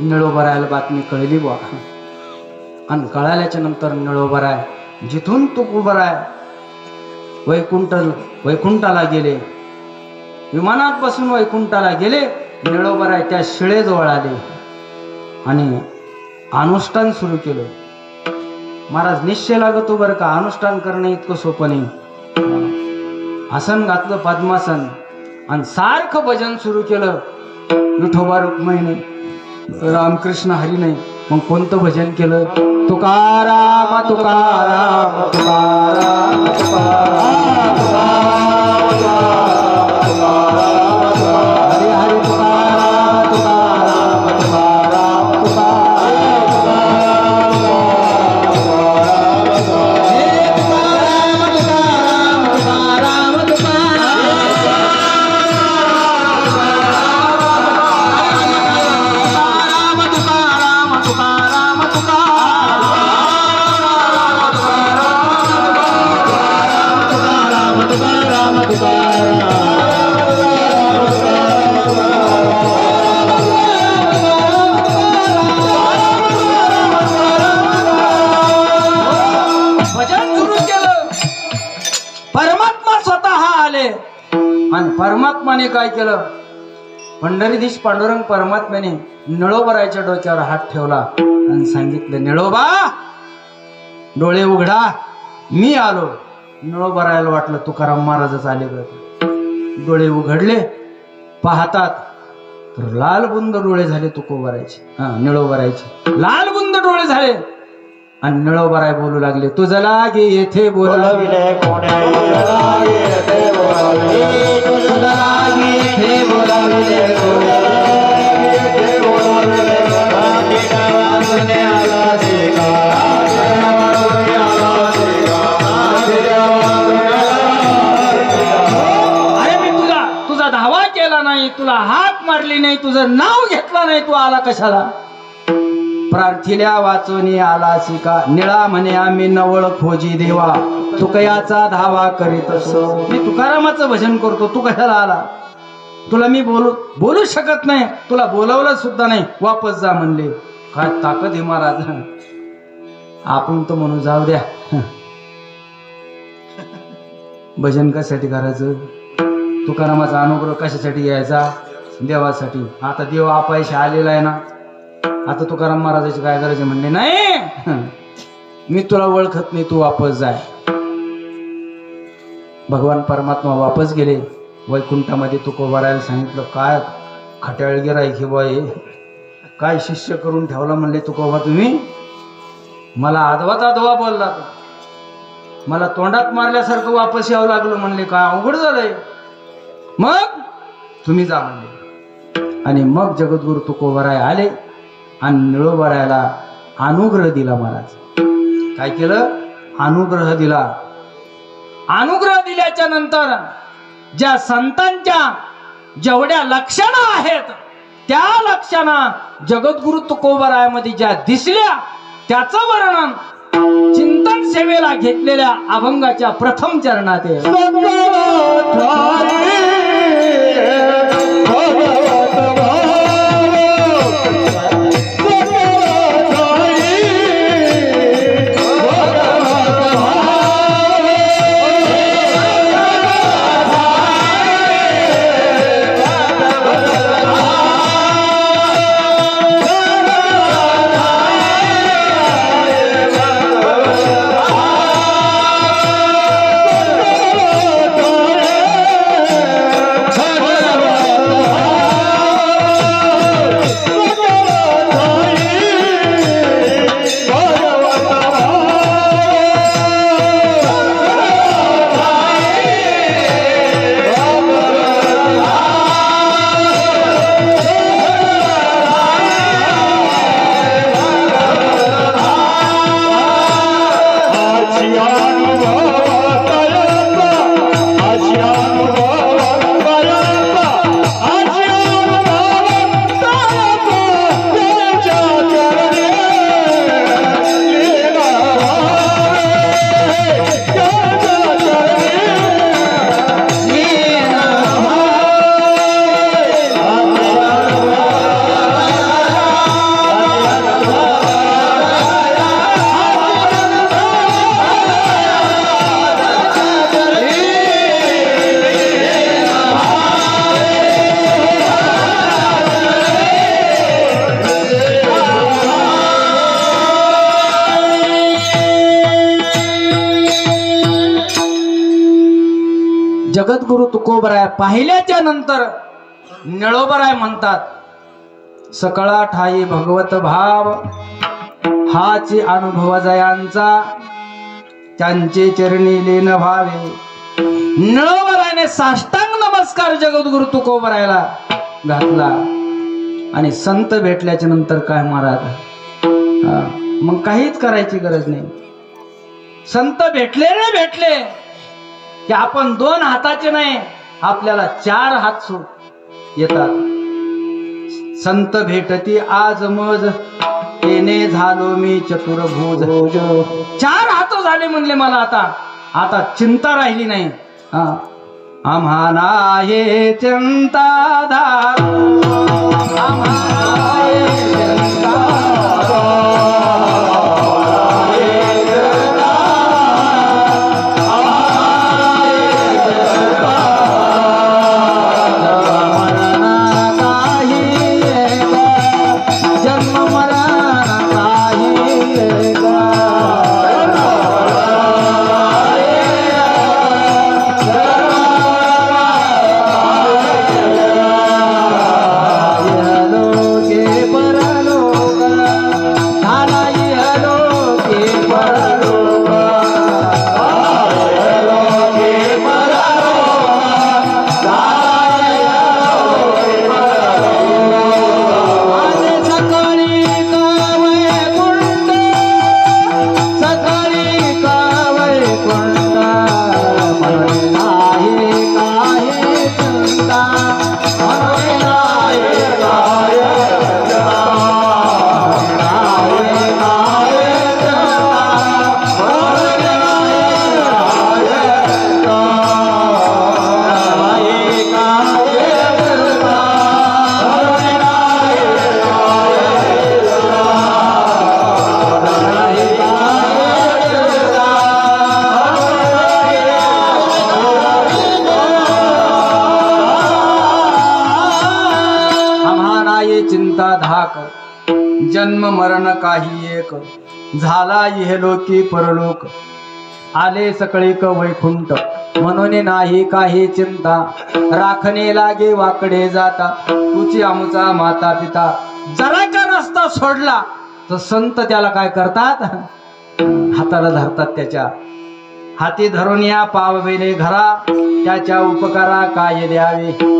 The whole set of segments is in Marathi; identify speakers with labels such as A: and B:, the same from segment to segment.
A: निळोबरायला बातमी कळली बा आणि कळाल्याच्या नंतर निळोबराय जिथून तू उभराय वैकुंठ वैकुंठाला गेले. विमानात बसून वैकुंठाला गेले निळोबराय त्या शिळेजवळ आले. आणि अनुष्ठान सुरू केलं. महाराज निश्चय लागतो बरं का अनुष्ठान करणं इतकं सोपं नाही. आसन घातलं पद्मासन आणि सारखं भजन सुरू केलं. विठोबा रुक्मिणी रामकृष्ण हरी नाही. मग कोणतं भजन केलं? तुकाराम तुकाराम तुकाराम हरी आणि परमात्माने काय केलं? पंढरीधीश पांडुरंग परमात्म्याने निळोबरायच्या डोक्यावर हात ठेवला आणि सांगितलं निळोबा डोळे उघडा. मी आलो. निळोबरायला वाटलं तुकाराम महाराजच आले डोळे उघडले पाहतात तर लाल बुंद डोळे झाले तुकोबरायचे. हा निळोबरायचे. लाल बुंद डोळे झाले. आणि नळोबराय बोलू लागले. तुझं लागे येथे बोलाविले अरे मी तुझा तुझा धावा केला नाही तुला हात मारली नाही तुझं नाव घेतला नाही तू आला कशाला? प्रार्थिल्या वाचोनी आला शिका. निळा म्हणे आम्ही नवळ खोजी देवा. तुकयाचा धावा करीत असो? मी तुकारामाचं भजन करतो. तू कशाला आला? तुला मी बोलू बोलू शकत नाही. तुला बोलावलं सुद्धा नाही. वापस जा म्हणले. काय ताकद आहे महाराज? आपण तर म्हणू जाऊ द्या. भजन कशासाठी करायचं? तुकारामाचा अनुग्रह कशासाठी यायचा देवासाठी. आता देव अपायशी आलेला आहे ना आता तुकाराम महाराजाची काय गरज आहे म्हणले नाही. मी तुला ओळखत नाही तू वापस जाय. भगवान परमात्मा वापस गेले. वैकुंठामध्ये तुकोबारायला सांगितलं काय खट्याळ गिराय की बाई? काय शिष्य करून ठेवला म्हणले तुकोबा तुम्ही? मला आदवात आदवा बोलला मला तोंडात मारल्यासारखं वापस यावं लागलं म्हणले. काय अवघड झालंय. मग? तुम्ही जा म्हणले. आणि मग जगद्गुरु तुकोबराय आले. आणि निळोबरायला अनुग्रह दिला महाराज. काय केलं? अनुग्रह दिला. अनुग्रह दिल्याच्या नंतर ज्या संतांच्या जेवढ्या लक्षणं आहेत त्या लक्षणा जगद्गुरु तुकोबरायामध्ये ज्या दिसल्या त्याचं वर्णन चिंतन सेवेला घेतलेल्या अभंगाच्या प्रथम चरणात तुकोबराय पाहिल्याच्या नंतर निळोबराय म्हणतात सकळा ठाई भगवत भाव हाची अनुभव जयांचा त्यांचे चरणी लेन भावे निळोबरायने साष्टांग नमस्कार जगद्गुरु तुकोबरायला घातला. आणि संत भेटल्याच्या नंतर काय महाराज? मग काहीच करायची गरज नाही. संत भेटले रे भेटले की आपण दोन हाताचे नाही आपल्याला चार हात सु येतात. संत भेटती आज मज. येणे झालो मी चतुर्भुज. चार हात झाले म्हणले मला आता. आता चिंता राहिली नाही. हा. हे नाही चिंता आम्हाला ये चिंता धाक. जन्म मरण काही एक. झाला इहलोकी परलोक. आले सकळी क वैकुंठ. म्हणून नाही काही चिंता. राखणे लागे वाकडे जाता. तुझी आमचा माता पिता जराचा रस्ता सोडला तर संत त्याला काय करतात? हाताला धरतात त्याच्या. हाती धरून या पाववेले घरा त्याच्या उपकारा काय द्यावे?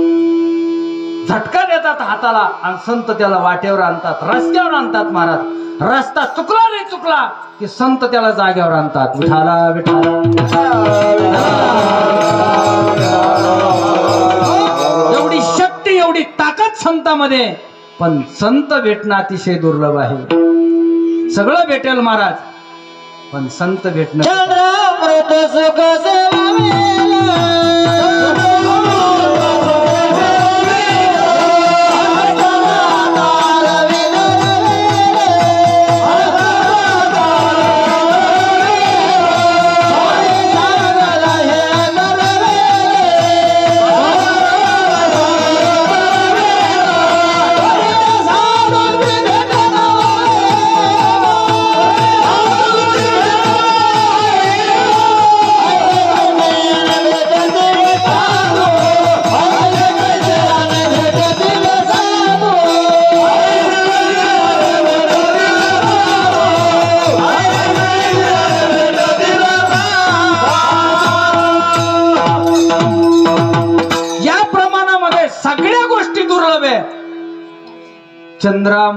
A: झटका देतात हाताला आणि संत त्याला वाटेवर आणतात रस्त्यावर आणतात महाराज. रस्ता चुकला नाही चुकला की संत त्याला जाग्यावर आणतात. विठाला विठाला. एवढी शक्ती एवढी ताकद संतामध्ये. पण संत भेटणं अतिशय दुर्लभ आहे. सगळं भेटेल महाराज पण संत भेटणं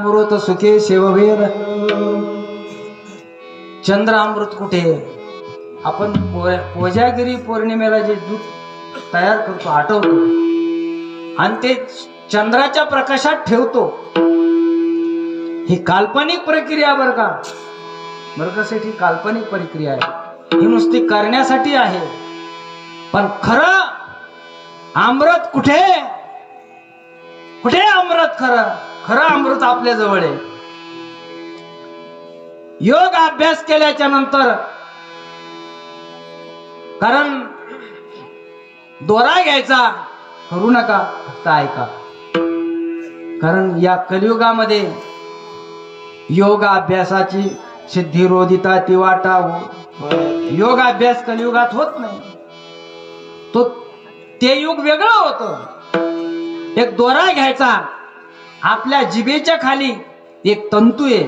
B: अमृत सुखे
A: शिववीर चंद्र अमृत कुठे? आपण कोजागिरी पौर्णिमेला जे दूध तयार करतो आठवतो आणि ते चंद्राच्या प्रकाशात ठेवतो. ही काल्पनिक प्रक्रिया बरं का? बरं का ही काल्पनिक प्रक्रिया आहे. ही नुसती करण्यासाठी आहे. पण खरं अमृत कुठे? कुठे अमृत खरं? खरं अमृत आपल्या जवळ आहे. योग अभ्यास केल्याच्यानंतर कारण दोरा घ्यायचा करू नका फक्त ऐका. कारण या कलियुगामध्ये योग अभ्यासाची सिद्धिरोधिता ती वाटावो हो. योग अभ्यास कलियुगात होत नाही. तो ते युग वेगळं होतं. एक दोरा घ्यायचा आपल्या जिभेच्या खाली एक तंतू आहे.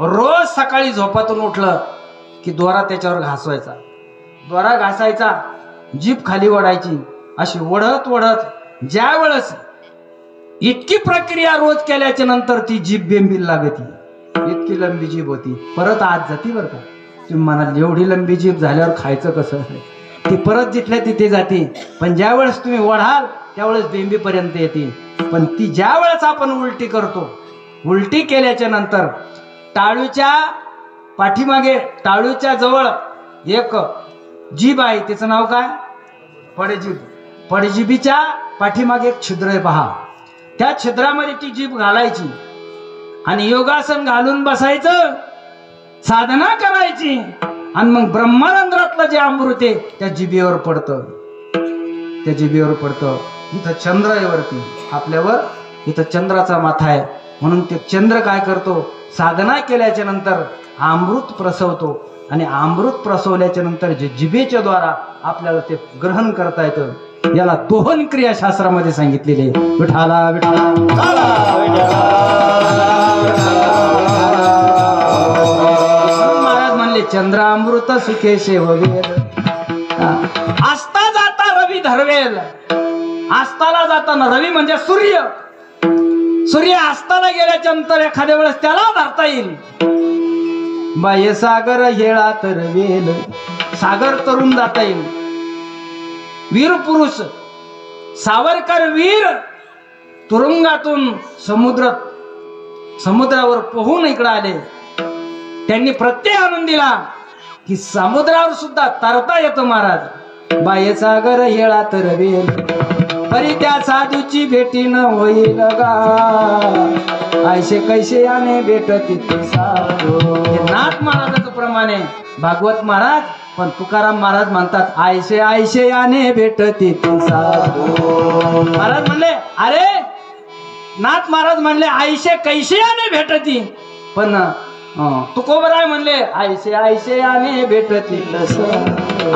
A: रोज सकाळी झोपातून उठलं की दोरा त्याच्यावर घासवायचा. दोरा घासायचा जीभ खाली ओढायची. अशी ओढत ओढत ज्या वेळेस इतकी प्रक्रिया रोज केल्याच्यानंतर ती जीभ बेंबील लागती इतकी लंबी जीभ होती. परत आज जाती बरं का? तुम्ही म्हणाल एवढी लंबी जीभ झाल्यावर खायचं कसं? ती परत जिथल्या तिथे जाते. पण ज्या वेळेस तुम्ही ओढाल त्यावेळेस बेंबीपर्यंत येते. पण ती ज्या वेळेस आपण उलटी करतो उलटी केल्याच्यानंतर टाळूच्या पाठीमागे टाळूच्या जवळ एक जीभ आहे त्याचं नाव काय? पडजीभ. पडजिबीच्या पाठीमागे एक छिद्र आहे पहा. त्या छिद्रामध्ये ती जीभ घालायची आणि योगासन घालून बसायचं साधना करायची आणि मग ब्रह्मानंदातलं जे अमृत आहे त्या जिबीवर पडतं. त्या जिबीवर पडतं. इथं चंद्र आहे वरती. आपल्यावर इथं चंद्राचा माथा आहे. म्हणून ते चंद्र काय करतो? साधना केल्याच्यानंतर अमृत प्रसवतो. आणि अमृत प्रसवल्याच्या नंतर जे जिभेच्या द्वारा आपल्याला ते ग्रहण करता येतं याला दोहन क्रियाशास्त्रामध्ये सांगितलेले विठाला विठाला महाराज म्हणले चंद्र अमृत सुखे शेववेल असता जाता रवी धरवेल. आस्ताला जाताना रवी म्हणजे सूर्य. सूर्य आस्ताला गेल्याच्यानंतर एखाद्या वेळेस त्याला धरता येईल. बाय सागर हेळा तर वेल सागर तरुण जाता येईल. वीर पुरुष सावरकर वीर तुरुंगातून समुद्र समुद्रावर पोहून इकडे आले. त्यांनी प्रत्यय आणून दिला की समुद्रावर सुद्धा तरता येतो महाराज. बाय सागर हेळा तर वेल परी त्या साधूची भेटी न होईल गा. आयशे कैसे आने भेट तिथे साधू. नाथ महाराजाचं प्रमाणे भागवत महाराज पण तुकाराम महाराज म्हणतात आयशे आयशे आने भेट तिथे साधू. महाराज म्हणले अरे नाथ महाराज म्हणले आयशे कैसे आने भेटती पण तुकोबराय म्हणले आयशे आयशे आने भेटती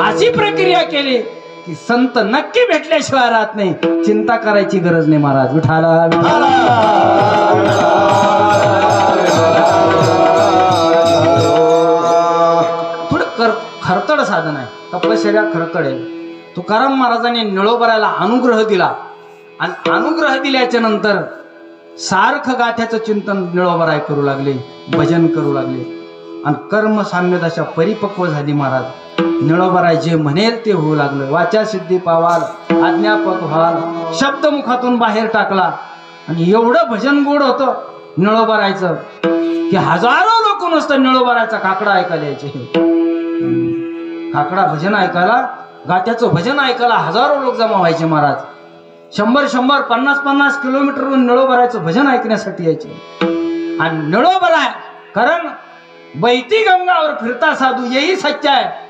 A: अशी प्रक्रिया केली. की संत नक्की भेटल्याशिवाय राहत नाही. चिंता करायची गरज नाही महाराज. विठाला विठाला. थोडं कर खरतड साधन आहे. तपश्चर्या खरतड आहे. तुकाराम महाराजांनी निळोबराला अनुग्रह दिला. आणि अनुग्रह दिल्याच्या नंतर सारखं गाथ्याचं चिंतन निळोबराय करू लागले भजन करू लागले. आणि कर्म साम्य परिपक्व झाली महाराज. निळोबराय जे म्हणेल ते होऊ लागलं. वाचा सिद्धी पावाल आज्ञापक व्हाल. शब्द मुखातून बाहेर टाकला. आणि एवढं भजन गोड होतं निळोबरायचं की हजारो लोक नुसतं निळोबरायचा काकडा ऐकायला यायचे. काकडा भजन ऐकायला गात्याचं भजन ऐकायला हजारो लोक जमा व्हायचे महाराज. शंभर शंभर पन्नास पन्नास किलोमीटरवरून निळोबरायचं भजन ऐकण्यासाठी यायचे. आणि निळोबराय कारण बैती गंगावर फिरता साधू येही सच्चा आहे.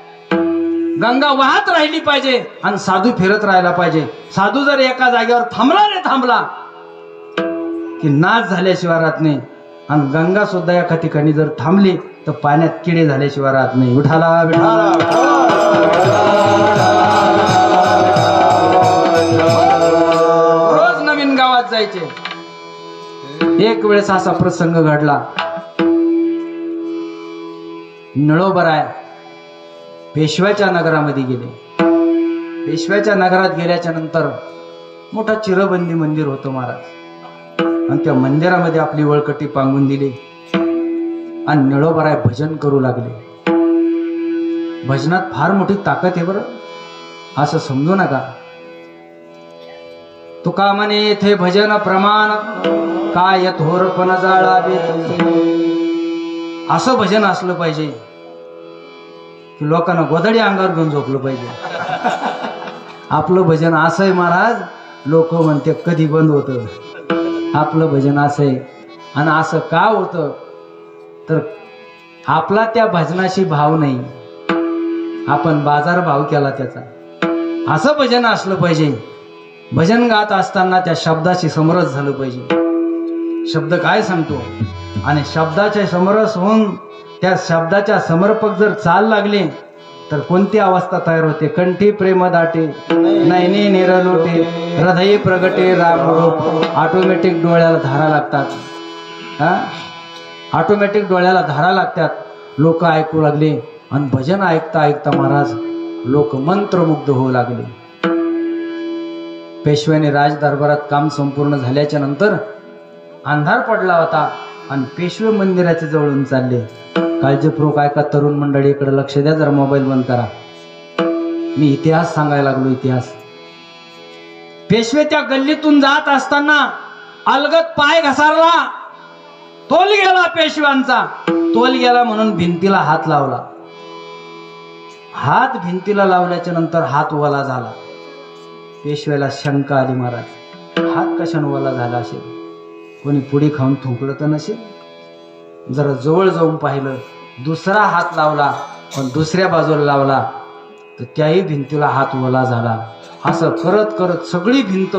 A: गंगा वाहत राहिली पाहिजे आणि साधू फिरत राहायला पाहिजे. साधू जर एका जागेवर थांबला रे थांबला की नाच झाल्याशिवाय राहत नाही. आणि गंगा सुद्धा एका ठिकाणी जर थांबली तर पाण्यात किडे झाल्याशिवाय राहत नाही. उठाला विठाला रोज नवीन गावात जायचे. एक वेळेस असा प्रसंग घडला. नळोबराय पेशव्याच्या नगरामध्ये गेले. पेशव्याच्या नगरात गेल्याच्यानंतर मोठा चिरबंदी मंदिर होतं महाराज. आणि त्या मंदिरामध्ये आपली वळकटी पांगून दिली. आणि निळोबराय भजन करू लागले. भजनात फार मोठी ताकद आहे बरं. असं समजू नका. तुका म्हणे येथे भजन प्रमाण काय थोरपण जाळावे. असं भजन असलं पाहिजे. की लोकांना गोधडी अंगावर घेऊन झोपलं पाहिजे. आपलं भजन असं आहे महाराज लोक म्हणते कधी बंद होतं. आपलं भजन असं आहे आणि असं का होतं? तर आपला त्या भजनाशी भाव नाही. आपण बाजार भाव केला त्याचा. असं भजन असलं पाहिजे. भजन गात असताना त्या शब्दाशी समरस झालं पाहिजे. शब्द काय सांगतो? आणि शब्दाच्या समरस होऊन त्या शब्दाच्या समर्पक जर चाल लागले तर कोणती अवस्था तयार होते? कंठी प्रेम दाटे नैने निरलोटे हृदय प्रगटे राम रूप. ऑटोमॅटिक डोळ्याला धारा लागतात. हा? ऑटोमॅटिक डोळ्याला धारा लागतात. लोक ऐकू लागले आणि भजन ऐकता ऐकता महाराज लोक मंत्रमुग्ध होऊ लागले. पेशव्याने राज दरबारात काम संपूर्ण झाल्याच्यानंतर अंधार पडला होता. आणि पेशवे मंदिराच्या जवळून चालले. काळजीपूर्वक ऐका तरुण मंडळी इकडे लक्ष द्या जरा मोबाईल बंद करा. मी इतिहास सांगायला लागलो इतिहास. पेशवे त्या गल्लीतून जात असताना अलगत पाय घसारला. तोल गेला पेशव्यांचा. तोल गेला म्हणून भिंतीला हात लावला. हात भिंतीला लावल्याच्या नंतर हात ओला झाला. पेशव्याला शंका आली महाराज. हात कशाने ओला झाला असेल? कोणी पुढे खाऊन थुंकलं तर नसेल जरा जवळ जाऊन पाहिलं दुसरा हात लावला पण दुसऱ्या बाजूला लावला तर त्याही भिंतीला हात ओला झाला. असं करत करत सगळी भिंत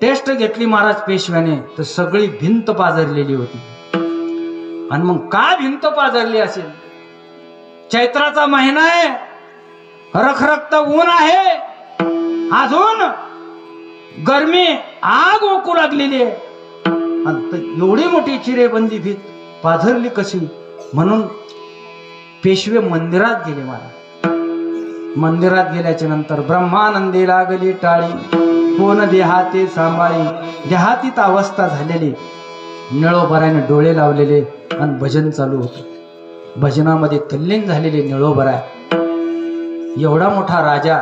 A: टेस्ट घेतली महाराज पेशव्याने तर सगळी भिंत पाजरलेली होती. आणि मग का भिंत पाजरली असेल? चैत्राचा महिना आहे रखरखत ऊन आहे. अजून गरमी आग ओकू लागलेली आहे. एवढी मोठी चिरेबंदी भीत पाझरली कशी? म्हणून पेशवे मंदिरात गेले मला मंदिरात गेल्याच्यानंतर ब्रह्मानंदी लागली टाळी. कोण देहाते सांभाळी? देहातीत अवस्था झालेली. निळोबराने डोळे लावलेले आणि भजन चालू होत. भजनामध्ये तल्लीन झालेले निळोबराय एवढा मोठा राजा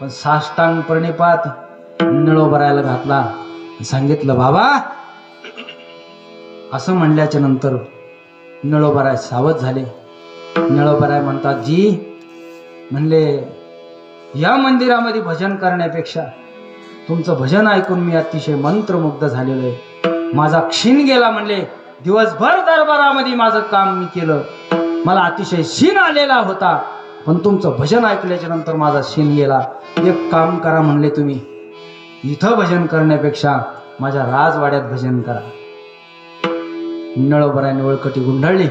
A: पण साष्टांग प्रणिपात निळोबरायला घातला. सांगितलं बाबा असं म्हणल्याच्या नंतर निळोबराय सावध झाले. निळोबराय म्हणतात जी म्हणले या मंदिरामध्ये भजन करण्यापेक्षा तुमचं भजन ऐकून मी अतिशय मंत्रमुग्ध झालेलो आहे. माझा क्षीण गेला म्हणले. दिवसभर दरबारामध्ये माझं काम मी केलं. मला अतिशय क्षीण आलेला होता. पण तुमचं भजन ऐकल्याच्या नंतर माझा क्षीण गेला. एक काम करा म्हणले तुम्ही. इथं भजन करण्यापेक्षा माझ्या राजवाड्यात भजन करा. नळोबराने वळकटी गुंडाळली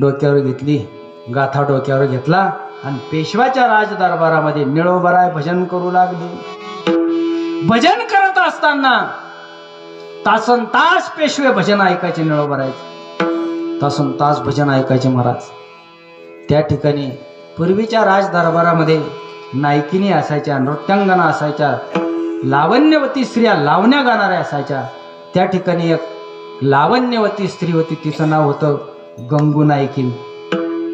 A: डोक्यावर घेतली गाथा डोक्यावर घेतला आणि पेशवाच्या राजदरबारामध्ये निळोबराय भजन करू लागले. भजन करत असताना तासन तास पेशवे भजन ऐकायचे निळोबरायचे तासन तास भजन ऐकायचे महाराज. त्या ठिकाणी पूर्वीच्या राज दरबारामध्ये नायकिनी असायच्या नृत्यांगना असायच्या लावण्यवती स्त्रिया लावण्या गाणाऱ्या असायच्या. त्या ठिकाणी एक लावण्यवती स्त्री होती. तिचं नाव होतं गंगू नायकीन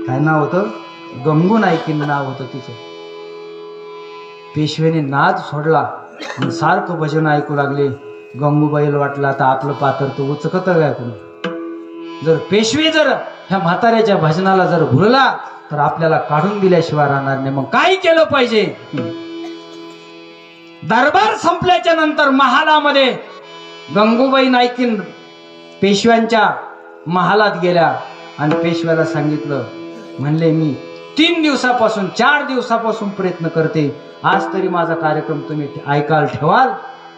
A: काय नाव होतं? गंगू नायकीन नाव होतं तिचं. पेशवेने नाद सोडला आणि सारखं भजन ऐकू लागले. गंगू बैल वाटला तर आपलं पात्र तो उचकत काय जर पेशवे जर ह्या म्हाताऱ्याच्या भजनाला जर भुलला तर आपल्याला काढून दिल्याशिवाय राहणार नाही. मग काय केलं पाहिजे? दरबार संपल्याच्या नंतर महालामध्ये गंगूबाई नाईकीन पेशव्यांच्या महालात गेल्या आणि पेशव्याला सांगितलं म्हणले मी तीन दिवसापासून चार दिवसापासून प्रयत्न करते. आज तरी माझा कार्यक्रम तुम्ही ऐकाल ठेवाल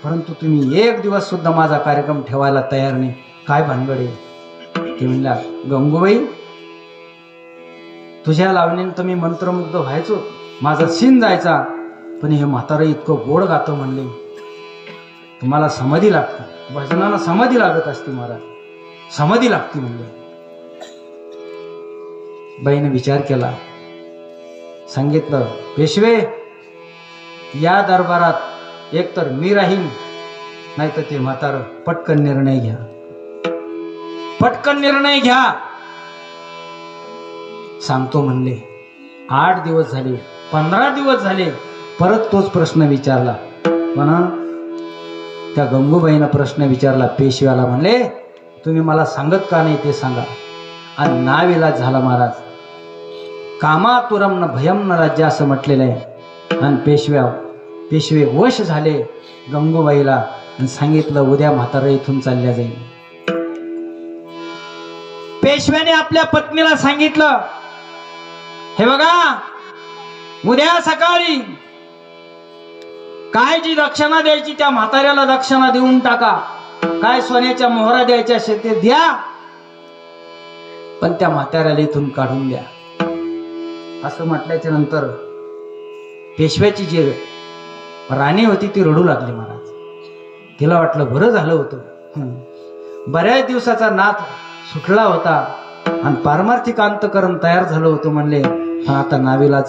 A: परंतु तुम्ही एक दिवस सुद्धा माझा कार्यक्रम ठेवायला तयार नाही. काय भानगड आहे? ते म्हणल्या गंगूबाई तुझ्या लावणीनं तुम्ही मंत्रमुग्ध व्हायचो. माझा सीन जायचा. पण हे म्हातारं इतकं गोड गातं म्हणले. तुम्हाला समाधी लागते. भजनाला समाधी लागत असते महाराज. समाधी लागते म्हणले. बाईने विचार केला. सांगितलं पेशवे या दरबारात एकतर मी राहीन नाहीतर ते म्हातार पटकन निर्णय घ्या. पटकन निर्णय घ्या सांगतो म्हणले. आठ दिवस झाले पंधरा दिवस झाले परत तोच प्रश्न विचारला. म्हणा त्या गंगूबाईनं प्रश्न विचारला पेशव्याला म्हणले तुम्ही मला सांगत का नाही ते सांगा. आणि नाविलाज झाला महाराज. कामातुरम न भयम न राज्य असं म्हटलेलं आहे. आणि पेशव्या पेशवे वश झाले गंगूबाईला आणि सांगितलं उद्या म्हातारा इथून चालल्या जाईल. पेशव्याने आपल्या पत्नीला सांगितलं हे बघा उद्या सकाळी काय जी दक्षिणा द्यायची त्या म्हाताऱ्याला दक्षिणा देऊन टाका. काय सोन्याच्या मोहरा द्यायच्या शेते द्या. पण त्या म्हाताऱ्याला इथून काढून द्या. असं म्हटल्याच्या नंतर पेशव्याची जी राणी होती ती रडू लागली महाराज. तिला वाटलं बरं झालं होतं. बऱ्याच दिवसाचा नाथ सुटला होता. आणि पारमार्थिक अंतकरण तयार झालं होतं म्हणले. आता नावीला